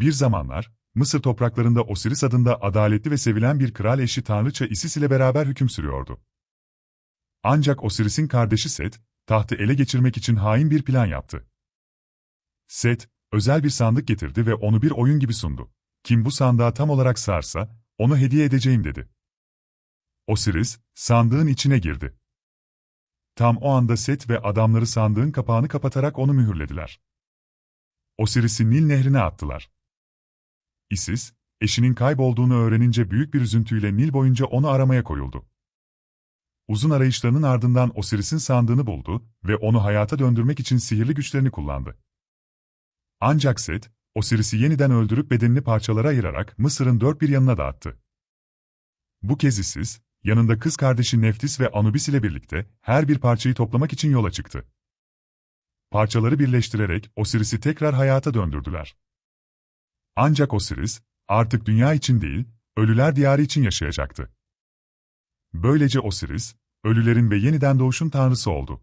Bir zamanlar, Mısır topraklarında Osiris adında adaletli ve sevilen bir kral eşi tanrıça Isis ile beraber hüküm sürüyordu. Ancak Osiris'in kardeşi Set, tahtı ele geçirmek için hain bir plan yaptı. Set, özel bir sandık getirdi ve onu bir oyun gibi sundu. Kim bu sandığa tam olarak sarsa, onu hediye edeceğim dedi. Osiris, sandığın içine girdi. Tam o anda Set ve adamları sandığın kapağını kapatarak onu mühürlediler. Osiris'i Nil nehrine attılar. Isis, eşinin kaybolduğunu öğrenince büyük bir üzüntüyle Nil boyunca onu aramaya koyuldu. Uzun arayışlarının ardından Osiris'in sandığını buldu ve onu hayata döndürmek için sihirli güçlerini kullandı. Ancak Set, Osiris'i yeniden öldürüp bedenini parçalara ayırarak Mısır'ın dört bir yanına dağıttı. Bu kez Isis, yanında kız kardeşi Neftis ve Anubis ile birlikte her bir parçayı toplamak için yola çıktı. Parçaları birleştirerek Osiris'i tekrar hayata döndürdüler. Ancak Osiris, artık dünya için değil, ölüler diyarı için yaşayacaktı. Böylece Osiris, ölülerin ve yeniden doğuşun tanrısı oldu.